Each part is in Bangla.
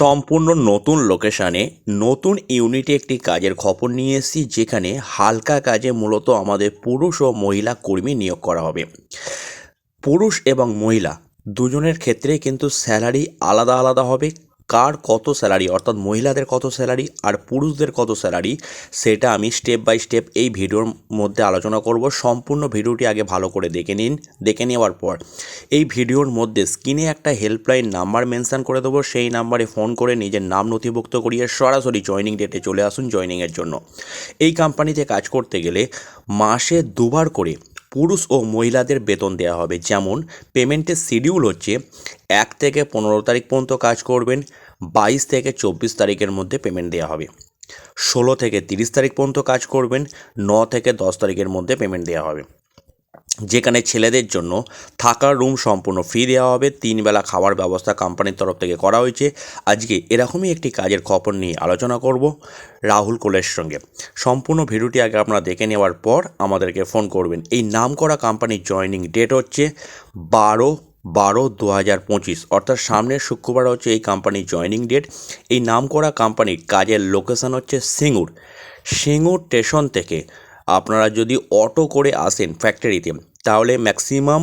সম্পূর্ণ নতুন লোকেশানে নতুন ইউনিটে একটি কাজের খবর নিয়ে এসেছি, যেখানে হালকা কাজে মূলত আমাদের পুরুষ ও মহিলা কর্মী নিয়োগ করা হবে। পুরুষ এবং মহিলা দুজনের ক্ষেত্রে কিন্তু স্যালারি আলাদা আলাদা হবে কার কত স্যালারি? অর্থাৎ মহিলাদের কত স্যালারি আর পুরুষদের কত স্যালারি? সেটা আমি স্টেপ বাই স্টেপ এই ভিডিওর মধ্যে আলোচনা করব। সম্পূর্ণ ভিডিওটি আগে ভালো করে দেখে নিন, দেখে নেওয়ার পর। এই ভিডিওর মধ্যে স্ক্রিনে একটা হেল্পলাইন নাম্বার মেনশান করে দেবো। সেই নাম্বারে ফোন করে নিজের নাম নথিভুক্ত করিয়ে সরাসরি জয়নিং ডেটে চলে আসুন জয়নিংয়ের জন্য। এই কোম্পানিতে কাজ করতে গেলে মাসে দুবার করে পুরুষ ও মহিলাদের বেতন দেওয়া হবে। যেমন, পেমেন্টের শিডিউল হচ্ছে এক থেকে পনেরো তারিখ পর্যন্ত কাজ করবেন, বাইশ থেকে চব্বিশ তারিখের মধ্যে পেমেন্ট দেওয়া হবে। ষোলো থেকে তিরিশ তারিখ পর্যন্ত কাজ করবেন, ন থেকে দশ তারিখের মধ্যে পেমেন্ট দেওয়া হবে। যেখানে ছেলেদের জন্য থাকার রুম সম্পূর্ণ ফ্রি দেওয়া হবে। তিন বেলা খাওয়ার ব্যবস্থা কোম্পানির তরফ থেকে করা হয়েছে। আজকে এরকমই একটি কাজের খবর নিয়ে আলোচনা করব রাহুল কোলের সঙ্গে। সম্পূর্ণ ভিডিওটি আগে আপনারা দেখে নেওয়ার পর আমাদেরকে ফোন করবেন। এই নাম করা কোম্পানির জয়নিং ডেট হচ্ছে বারো বারো দু হাজার পঁচিশ। অর্থাৎ সামনের শুক্রবার হচ্ছে এই কোম্পানির জয়নিং ডেট এই নাম করা কোম্পানির কাজের লোকেশন হচ্ছে সিঙ্গুর। সিঙ্গুর স্টেশন থেকে আপনারা যদি অটো করে আসেন ফ্যাক্টরিতে তাহলে ম্যাক্সিমাম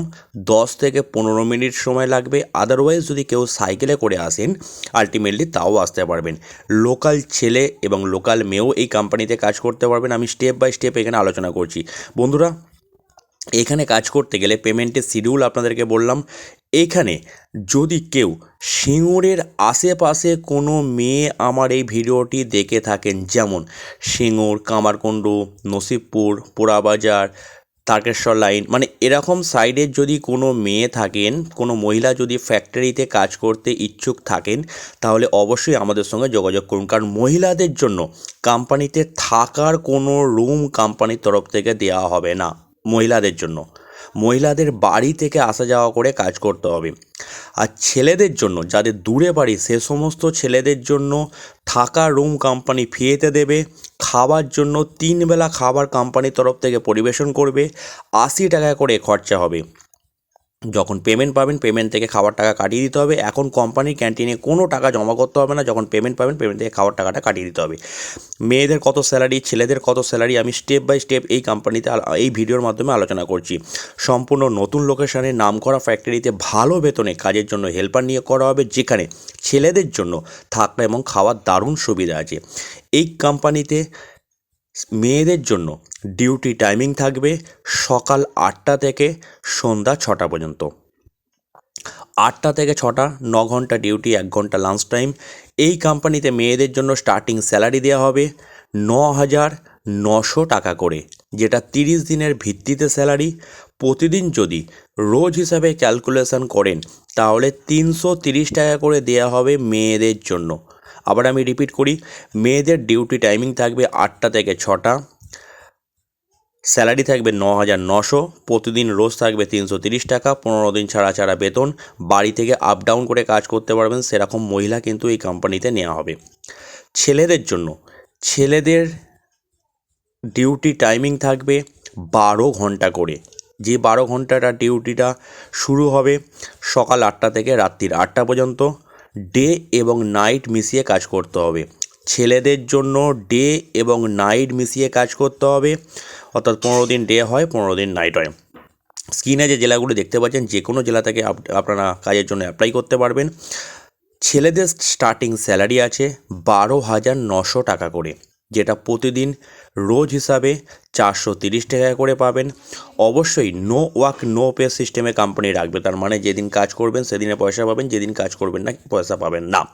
দশ থেকে পনেরো মিনিট সময় লাগবে। আদারওয়াইজ যদি কেউ সাইকেলে করে আসেন আলটিমেটলি তাও আসতে পারবেন। লোকাল ছেলে এবং লোকাল মেয়েও এই কোম্পানিতে কাজ করতে পারবেন। আমি স্টেপ বাই স্টেপ এখানে আলোচনা করছি। বন্ধুরা, এখানে কাজ করতে গেলে পেমেন্টের শিডিউল আপনাদেরকে বললাম। এখানে যদি কেউ সিঙ্গুরের আশেপাশে কোনো মেয়ে আমার এই ভিডিওটি দেখে থাকেন, যেমন সিঙ্গুর, কামারকুণ্ডু, নসিবপুর, পোড়াবাজার, তারকেশ্বর লাইন মানে এরকম সাইডের যদি কোনো মেয়ে থাকেন, কোনো মহিলা যদি ফ্যাক্টরিতে কাজ করতে ইচ্ছুক থাকেন, তাহলে অবশ্যই আমাদের সঙ্গে যোগাযোগ করুন। কারণ মহিলাদের জন্য কোম্পানিতে থাকার কোনো রুম কোম্পানির তরফ থেকে দেওয়া হবে না, মহিলাদের জন্য। মহিলাদের বাড়ি থেকে আসা যাওয়া করে কাজ করতে হবে। আর ছেলেদের জন্য, যাদের দূরে বাড়ি, সে সমস্ত ছেলেদের জন্য থাকা রুম কোম্পানি ফিরেতে দেবে। খাবার জন্য তিন বেলা খাবার কোম্পানির তরফ থেকে পরিবেশন করবে। আশি টাকা করে খরচা হবে। যখন পেমেন্ট পাবেন পেমেন্ট থেকে খাবার টাকা কাটিয়ে দিতে হবে। এখন কোম্পানির ক্যান্টিনে কোনো টাকা জমা করতে হবে না। যখন পেমেন্ট পাবেন পেমেন্ট থেকে খাবার টাকাটা কাটিয়ে দিতে হবে। মেয়েদের কত স্যালারি ছেলেদের কত স্যালারি আমি স্টেপ বাই স্টেপ এই কোম্পানিতে এই ভিডিওর মাধ্যমে আলোচনা করছি। সম্পূর্ণ নতুন লোকেশনে নাম করা ফ্যাক্টরিতে ভালো বেতনে কাজের জন্য হেল্পার নিয়োগ করা হবে, যেখানে ছেলেদের জন্য থাকা এবং খাওয়ার দারুণ সুবিধা আছে। এই কোম্পানিতে মেয়েদের জন্য ডিউটি টাইমিং থাকবে সকাল আটটা থেকে সন্ধ্যা ছটা পর্যন্ত। আটটা থেকে ছটা, ন ঘণ্টা ডিউটি, এক ঘণ্টা লাঞ্চ টাইম এই কোম্পানিতে মেয়েদের জন্য স্টার্টিং স্যালারি দেওয়া হবে ন হাজার নশো টাকা করে, যেটা তিরিশ দিনের ভিত্তিতে স্যালারি প্রতিদিন যদি রোজ হিসাবে ক্যালকুলেশন করেন, তাহলে তিনশো তিরিশ টাকা করে দেওয়া হবে মেয়েদের জন্য। আবার আমি রিপিট করি, মেয়েদের ডিউটি টাইমিং থাকবে আটটা থেকে ছটা স্যালারি থাকবে ন হাজার নশো, প্রতিদিন রোজ থাকবে তিনশো তিরিশ টাকা, পনেরো দিন ছাড়া ছাড়া বেতন, বাড়ি থেকে আপ ডাউন করে কাজ করতে পারবেন, সেরকম মহিলা কিন্তু এই কোম্পানিতে নেওয়া হবে। ছেলেদের জন্য, ছেলেদের ডিউটি টাইমিং থাকবে বারো ঘণ্টা করে, যে বারো ঘন্টাটা ডিউটিটা শুরু হবে সকাল আটটা থেকে রাত্রির আটটা পর্যন্ত ডে এবং নাইট মিশিয়ে কাজ করতে হবে। ছেলেদের জন্য ডে এবং নাইট মিশিয়ে কাজ করতে হবে। অর্থাৎ পনেরো দিন ডে হয়, পনেরো দিন নাইট হয়। স্ক্রিনে যে জেলাগুলি দেখতে পাচ্ছেন, যে কোনো জেলা থেকে আপ- আপনারা কাজের জন্য অ্যাপ্লাই করতে পারবেন। ছেলেদের স্টার্টিং স্যালারি আছে বারো হাজার নশো টাকা করে। যেটা প্রতিদিন রোজ হিসাবে চারশো তিরিশ টাকা করে পাবেন। অবশ্যই নো ওয়াক নো পে সিস্টেমে কোম্পানি রাখবে। তার মানে যেদিন কাজ করবেন, সেদিনে পয়সা পাবেন, যেদিন কাজ করবেন না, পয়সা পাবেন না।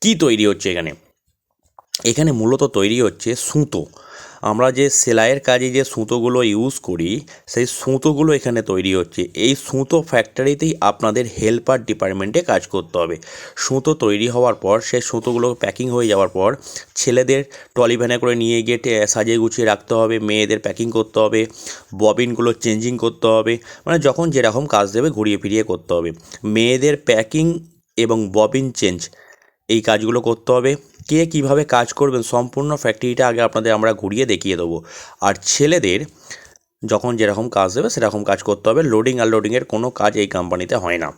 কি তৈরি হচ্ছে এখানে? এখানে মূলত তৈরি হচ্ছে সুতো। আমরা যে সেলাইয়ের কাজে যে সুতোগুলো ইউজ করি, সেই সুতোগুলো এখানে তৈরি হচ্ছে। এই সুতো ফ্যাক্টরিতেই আপনাদের হেল্পার ডিপার্টমেন্টে কাজ করতে হবে। সুতো তৈরি হওয়ার পর, সেই সুতোগুলো প্যাকিং হয়ে যাওয়ার পর, ছেলেদের ট্রলি ভ্যানে করে নিয়ে গিয়ে সাজিয়ে গুছিয়ে রাখতে হবে, মেয়েদের প্যাকিং করতে হবে ববিনগুলো চেঞ্জিং করতে হবে মানে যখন যেরকম কাজ দেবে ঘুরিয়ে ফিরিয়ে করতে হবে। মেয়েদের প্যাকিং এবং ববিন চেঞ্জ এই কাজগুলো করতে হবে। কে কীভাবে কাজ করবেন সম্পূর্ণ ফ্যাক্টরিটা আগে আপনাদের আমরা ঘুরিয়ে দেখিয়ে দেবো। আর ছেলেদের যখন যেরকম কাজ দেবে সেরকম কাজ করতে হবে। লোডিং আর লোডিংয়ের কোনো কাজ এই কোম্পানিতে হয় না।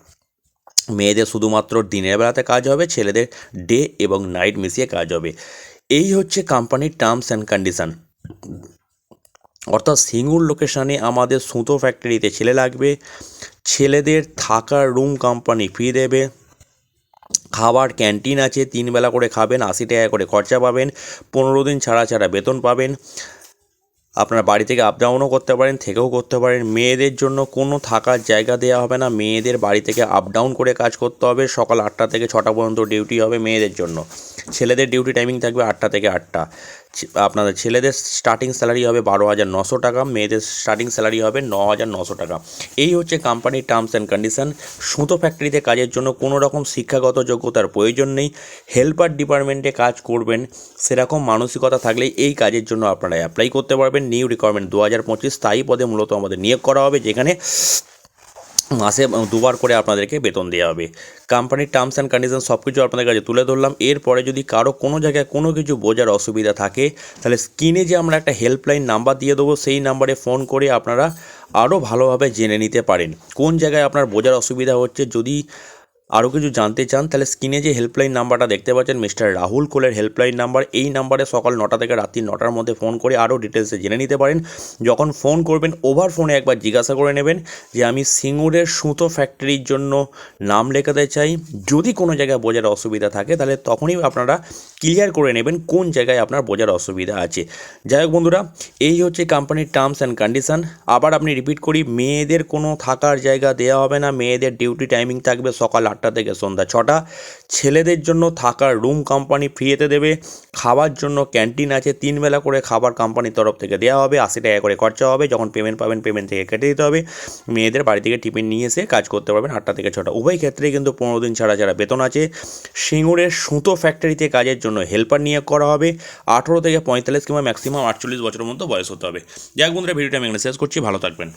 মেয়েদের শুধুমাত্র দিনের বেলাতে কাজ হবে, ছেলেদের ডে এবং নাইট মিশিয়ে কাজ হবে। এই হচ্ছে কোম্পানির টার্মস অ্যান্ড কন্ডিশান অর্থাৎ সিঙ্গুর লোকেশানে আমাদের সুতো ফ্যাক্টরিতে ছেলে লাগবে। ছেলেদের থাকার রুম কোম্পানি ফি দেবে। খাবার ক্যান্টিন আছে, তিন বেলা করে খাবেন, আশি টাকা করে খরচা পাবেন, পনেরো দিন ছাড়া ছাড়া বেতন পাবেন। আপনার বাড়ি থেকে আপ ডাউনও করতে পারেন, থেকেও করতে পারেন। মেয়েদের জন্য কোনো থাকার জায়গা দেওয়া হবে না। মেয়েদের বাড়ি থেকে আপ ডাউন করে কাজ করতে হবে। সকাল আটটা থেকে ছটা পর্যন্ত ডিউটি হবে মেয়েদের জন্য। ছেলেদের ডিউটি টাইমিং থাকবে আটটা থেকে আটটা। আপনাদের ছেলেদের স্টার্টিং স্যালারি হবে বারো হাজার নশো টাকা, মেয়েদের স্টার্টিং স্যালারি হবে ন হাজার নশো টাকা। এই হচ্ছে কোম্পানির টার্মস অ্যান্ড কন্ডিশন সুতো ফ্যাক্টরিতে কাজের জন্য কোনো রকম শিক্ষাগত যোগ্যতার প্রয়োজন নেই। হেল্পার ডিপার্টমেন্টে কাজ করবেন, সেরকম মানসিকতা থাকলেই এই কাজের জন্য আপনারা অ্যাপ্লাই করতে পারবেন। নিউ রিকোয়ারমেন্ট দু হাজার পঁচিশ, স্থায়ী পদে মূলত আমাদের নিয়োগ করা হবে, যেখানে মাসে দুবার করে আপনাদেরকে বেতন দেওয়া হবে। কোম্পানির টার্মস অ্যান্ড কন্ডিশন সব কিছু আপনাদের কাছে তুলে ধরলাম। এরপরে যদি কারও কোনো জায়গায় কোনো কিছু বোঝার অসুবিধা থাকে, তাহলে স্ক্রিনে যে আমরা একটা হেল্পলাইন নাম্বার দিয়ে দেবো, সেই নাম্বারে ফোন করে আপনারা আরও ভালোভাবে জেনে নিতে পারেন। কোন জায়গায় আপনার বোঝার অসুবিধা হচ্ছে, যদি আরও কিছু জানতে চান, তাহলে স্ক্রিনে যে হেল্পলাইন নাম্বারটা দেখতে পাচ্ছেন মিস্টার রাহুল কোলের হেল্পলাইন নাম্বার এই নাম্বারে সকাল নটা থেকে রাত্রি নটার মধ্যে ফোন করে আরও ডিটেলসে জেনে নিতে পারেন। যখন ফোন করবেন ওভার ফোনে একবার জিজ্ঞাসা করে নেবেন যে, আমি সিঙ্গুরের সুতো ফ্যাক্টরির জন্য নাম লেখাতে চাই। যদি কোনো জায়গায় বোঝার অসুবিধা থাকে, তাহলে তখনই আপনারা ক্লিয়ার করে নেবেন কোন জায়গায় আপনার বোঝার অসুবিধা আছে। যাই হোক বন্ধুরা, এই হচ্ছে কোম্পানির টার্মস অ্যান্ড কন্ডিশন আবার আপনি রিপিট করি, মেয়েদের কোনো থাকার জায়গা দেওয়া হবে না। মেয়েদের ডিউটি টাইমিং থাকবে সকাল আটটা থেকে সন্ধ্যা ছটা। ছেলেদের জন্য থাকার রুম কোম্পানি ফ্রিতে দেবে। খাবার জন্য ক্যান্টিন আছে তিন বেলা করে খাবার কোম্পানির তরফ থেকে দেওয়া হবে। আশি টাকা করে খরচা হবে। যখন পেমেন্ট পাবেন পেমেন্ট থেকে কেটে দিতে হবে। মেয়েদের বাড়ি থেকে টিফিন নিয়ে এসে কাজ করতে পারবেন আটটা থেকে ছটা। উভয় ক্ষেত্রেই কিন্তু পনেরো দিন ছাড়া ছাড়া বেতন আছে, সিঙ্গুরের সুতো ফ্যাক্টরিতে কাজের জন্য হেল্পার নিয়োগ করা হবে। আঠেরো থেকে পঁয়তাল্লিশ কিংবা ম্যাক্সিমাম আটচল্লিশ বছরের মতো বয়স হতে হবে। যাক বন্ধুরা, ভিডিওটা আমি এখানে শেষ করছি। ভালো থাকবেন।